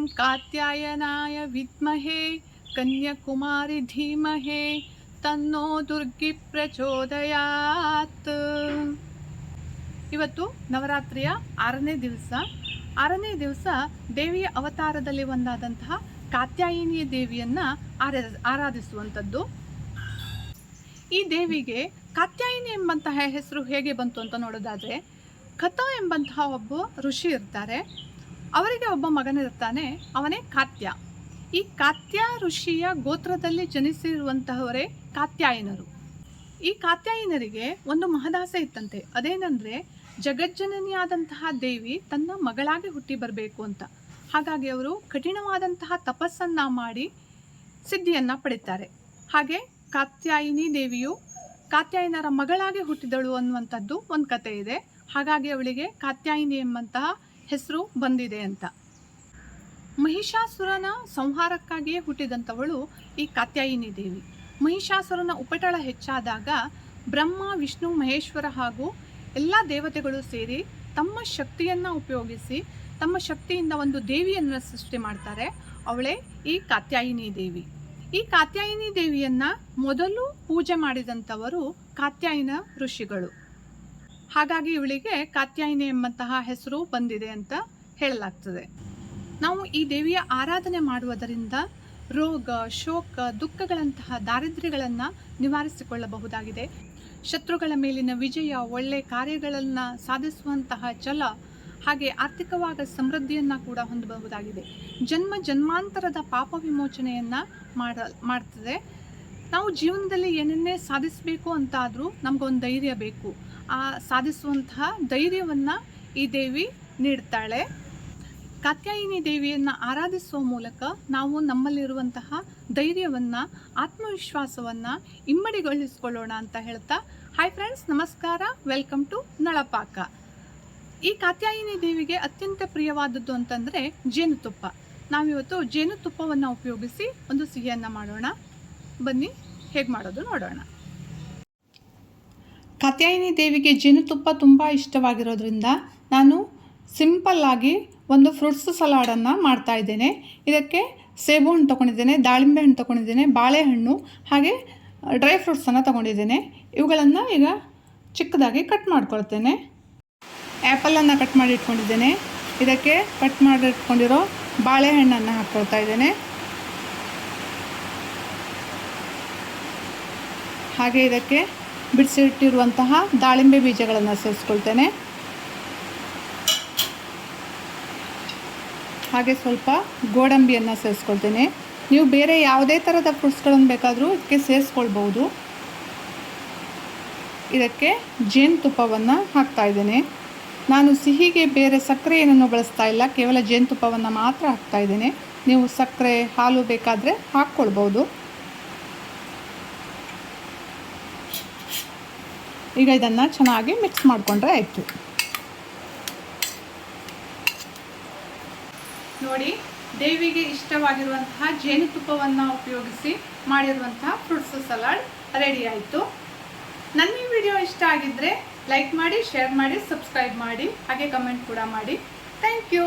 ಓಂ ಕಾತ್ಯಾಯನಾಯ ವಿದ್ಮಹೇ ಕನ್ಯಾಕುಮಾರಿ ಧೀಮಹೆ ತನ್ನೋ ದುರ್ಗಿ ಪ್ರಚೋದಯಾತ್ ಇವತ್ತು ನವರಾತ್ರಿಯ ಆರನೇ ದಿವಸ. ಆರನೇ ದಿವಸ ದೇವಿಯ ಅವತಾರದಲ್ಲಿ ಒಂದಾದಂತಹ ಕಾತ್ಯಾಯಿನಿ ದೇವಿಯನ್ನು ಆರಾಧ ಆರಾಧಿಸುವಂಥದ್ದು. ಈ ದೇವಿಗೆ ಕಾತ್ಯಾಯಿನಿ ಎಂಬಂತಹ ಹೆಸರು ಹೇಗೆ ಬಂತು ಅಂತ ನೋಡೋದಾದ್ರೆ, ಕಥ ಎಂಬಂತಹ ಒಬ್ಬ ಋಷಿ ಇರ್ತಾರೆ. ಅವರಿಗೆ ಒಬ್ಬ ಮಗನಿರುತ್ತಾನೆ, ಅವನೇ ಕಾತ್ಯ. ಈ ಕಾತ್ಯ ಋಷಿಯ ಗೋತ್ರದಲ್ಲಿ ಜನಿಸಿರುವಂತಹವರೇ ಕಾತ್ಯಾಯನರು. ಈ ಕಾತ್ಯಾಯನರಿಗೆ ಒಂದು ಮಹದಾಸೆ ಇತ್ತಂತೆ. ಅದೇನೆಂದರೆ, ಜಗಜ್ಜನನಿಯಾದಂತಹ ದೇವಿ ತನ್ನ ಮಗಳಾಗಿ ಹುಟ್ಟಿ ಬರಬೇಕು ಅಂತ. ಹಾಗಾಗಿ ಅವರು ಕಠಿಣವಾದಂತಹ ತಪಸ್ಸನ್ನ ಮಾಡಿ ಸಿದ್ಧಿಯನ್ನ ಪಡಿತಾರೆ. ಹಾಗೆ ಕಾತ್ಯಾಯಿನಿ ದೇವಿಯು ಕಾತ್ಯಾಯನರ ಮಗಳಾಗಿ ಹುಟ್ಟಿದಳು ಅನ್ನುವಂಥದ್ದು ಒಂದು ಕತೆ ಇದೆ. ಹಾಗಾಗಿ ಅವಳಿಗೆ ಕಾತ್ಯಾಯಿನಿ ಎಂಬಂತಹ ಹೆಸರು ಬಂದಿದೆ ಅಂತ. ಮಹಿಷಾಸುರನ ಸಂಹಾರಕ್ಕಾಗಿಯೇ ಹುಟ್ಟಿದಂಥವಳು ಈ ಕಾತ್ಯಾಯಿನಿ ದೇವಿ ಮಹಿಷಾಸುರನ ಉಪಟಳ ಹೆಚ್ಚಾದಾಗ ಬ್ರಹ್ಮ, ವಿಷ್ಣು, ಮಹೇಶ್ವರ ಹಾಗೂ ಎಲ್ಲ ದೇವತೆಗಳು ಸೇರಿ ತಮ್ಮ ಶಕ್ತಿಯನ್ನು ಉಪಯೋಗಿಸಿ ತಮ್ಮ ಶಕ್ತಿಯಿಂದ ಒಂದು ದೇವಿಯನ್ನು ಸೃಷ್ಟಿ ಮಾಡ್ತಾರೆ. ಅವಳೇ ಈ ಕಾತ್ಯಾಯಿನಿ ದೇವಿ ಈ ಕಾತ್ಯಾಯಿನಿ ದೇವಿಯನ್ನು ಮೊದಲು ಪೂಜೆ ಮಾಡಿದಂಥವರು ಕಾತ್ಯಾಯಿನ ಋಷಿಗಳು. ಹಾಗಾಗಿ ಇವಳಿಗೆ ಕಾತ್ಯಾಯಿನಿ ಎಂಬಂತಹ ಹೆಸರು ಬಂದಿದೆ ಅಂತ ಹೇಳಲಾಗ್ತದೆ. ನಾವು ಈ ದೇವಿಯ ಆರಾಧನೆ ಮಾಡುವುದರಿಂದ ರೋಗ, ಶೋಕ, ದುಃಖಗಳಂತಹ ದಾರಿದ್ರ್ಯಗಳನ್ನು ನಿವಾರಿಸಿಕೊಳ್ಳಬಹುದಾಗಿದೆ. ಶತ್ರುಗಳ ಮೇಲಿನ ವಿಜಯ, ಒಳ್ಳೆ ಕಾರ್ಯಗಳನ್ನು ಸಾಧಿಸುವಂತಹ ಛಲ, ಹಾಗೆ ಆರ್ಥಿಕವಾದ ಸಮೃದ್ಧಿಯನ್ನು ಕೂಡ ಹೊಂದಬಹುದಾಗಿದೆ. ಜನ್ಮ ಜನ್ಮಾಂತರದ ಪಾಪ ವಿಮೋಚನೆಯನ್ನು ಮಾಡ, ಮಾಡ್ತದೆ. ನಾವು ಜೀವನದಲ್ಲಿ ಏನನ್ನೇ ಸಾಧಿಸಬೇಕು ಅಂತಾದರೂ ನಮಗೊಂದು ಧೈರ್ಯ ಬೇಕು. ಸಾಧಿಸುವಂತಹ ಧೈರ್ಯವನ್ನು ಈ ದೇವಿ ನೀಡ್ತಾಳೆ. ಕಾತ್ಯಾಯಿನಿ ದೇವಿಯನ್ನು ಆರಾಧಿಸುವ ಮೂಲಕ ನಾವು ನಮ್ಮಲ್ಲಿರುವಂತಹ ಧೈರ್ಯವನ್ನು, ಆತ್ಮವಿಶ್ವಾಸವನ್ನು ಇಮ್ಮಡಿಗೊಳಿಸಿಕೊಳ್ಳೋಣ ಅಂತ ಹೇಳ್ತಾ ಹಾಯ್ ಫ್ರೆಂಡ್ಸ್ ನಮಸ್ಕಾರ ವೆಲ್ಕಮ್ ಟು ನಳಪಾಕ. ಈ ಕಾತ್ಯಾಯಿನಿ ದೇವಿಗೆ ಅತ್ಯಂತ ಪ್ರಿಯವಾದದ್ದು ಅಂತಂದರೆ ಜೇನುತುಪ್ಪ. ನಾವಿವತ್ತು ಜೇನುತುಪ್ಪವನ್ನು ಉಪಯೋಗಿಸಿ ಒಂದು ಸಿಹಿಯನ್ನು ಮಾಡೋಣ. ಬನ್ನಿ, ಹೇಗೆ ಮಾಡೋದು ನೋಡೋಣ. ಕಾತ್ಯಾಯಿನಿ ದೇವಿಗೆ ಜೇನುತುಪ್ಪ ತುಂಬ ಇಷ್ಟವಾಗಿರೋದ್ರಿಂದ ನಾನು ಸಿಂಪಲ್ಲಾಗಿ ಒಂದು ಫ್ರೂಟ್ಸ್ ಸಲಾಡನ್ನು ಮಾಡ್ತಾ ಇದ್ದೇನೆ. ಇದಕ್ಕೆ ಸೇಬು ಹಣ್ಣು ತೊಗೊಂಡಿದ್ದೇನೆ, ದಾಳಿಂಬೆ ಹಣ್ಣು ತೊಗೊಂಡಿದ್ದೇನೆ, ಬಾಳೆಹಣ್ಣು, ಹಾಗೆ ಡ್ರೈ ಫ್ರೂಟ್ಸನ್ನು ತೊಗೊಂಡಿದ್ದೇನೆ. ಇವುಗಳನ್ನು ಈಗ ಚಿಕ್ಕದಾಗಿ ಕಟ್ ಮಾಡ್ಕೊಳ್ತೇನೆ. ಆ್ಯಪಲನ್ನು ಕಟ್ ಮಾಡಿ ಇಟ್ಕೊಂಡಿದ್ದೇನೆ. ಇದಕ್ಕೆ ಕಟ್ ಮಾಡಿ ಇಟ್ಕೊಂಡಿರೋ ಬಾಳೆಹಣ್ಣನ್ನು ಹಾಕ್ಕೊಳ್ತಾ ಇದ್ದೇನೆ. ಹಾಗೆ ಇದಕ್ಕೆ ಬಿಡಿಸಿಟ್ಟಿರುವಂತಹ ದಾಳಿಂಬೆ ಬೀಜಗಳನ್ನು ಸೇರಿಸ್ಕೊಳ್ತೇನೆ. ಹಾಗೆ ಸ್ವಲ್ಪ ಗೋಡಂಬಿಯನ್ನು ಸೇರಿಸ್ಕೊಳ್ತೇನೆ. ನೀವು ಬೇರೆ ಯಾವುದೇ ಥರದ ಫ್ರೂಟ್ಸ್ಗಳನ್ನು ಬೇಕಾದರೂ ಇದಕ್ಕೆ ಸೇರಿಸ್ಕೊಳ್ಬೋದು ಇದಕ್ಕೆ ಜೇನುತುಪ್ಪವನ್ನು ಹಾಕ್ತಾ ಇದ್ದೇನೆ. ನಾನು ಸಿಹಿಗೆ ಬೇರೆ ಸಕ್ಕರೆ ಏನನ್ನು ಬಳಸ್ತಾ ಇಲ್ಲ, ಕೇವಲ ಜೇನುತುಪ್ಪವನ್ನು ಮಾತ್ರ ಹಾಕ್ತಾ ಇದ್ದೇನೆ. ನೀವು ಸಕ್ಕರೆ, ಹಾಲು ಬೇಕಾದರೆ ಹಾಕ್ಕೊಳ್ಬೋದು ಈಗ ಇದನ್ನು ಚೆನ್ನಾಗಿ ಮಿಕ್ಸ್ ಮಾಡಿಕೊಂಡ್ರೆ ಆಯಿತು. ನೋಡಿ, ದೇವಿಗೆ ಇಷ್ಟವಾಗಿರುವಂತಹ ಜೇನುತುಪ್ಪವನ್ನು ಉಪಯೋಗಿಸಿ ಮಾಡಿರುವಂತಹ ಫ್ರೂಟ್ಸ್ ಸಲಾಡ್ ರೆಡಿ ಆಯಿತು. ನನ್ನ ಈ ವಿಡಿಯೋ ಇಷ್ಟ ಆಗಿದ್ದರೆ ಲೈಕ್ ಮಾಡಿ ಶೇರ್ ಮಾಡಿ ಸಬ್ಸ್ಕ್ರೈಬ್ ಮಾಡಿ, ಹಾಗೆ ಕಮೆಂಟ್ ಕೂಡ ಮಾಡಿ. Thank you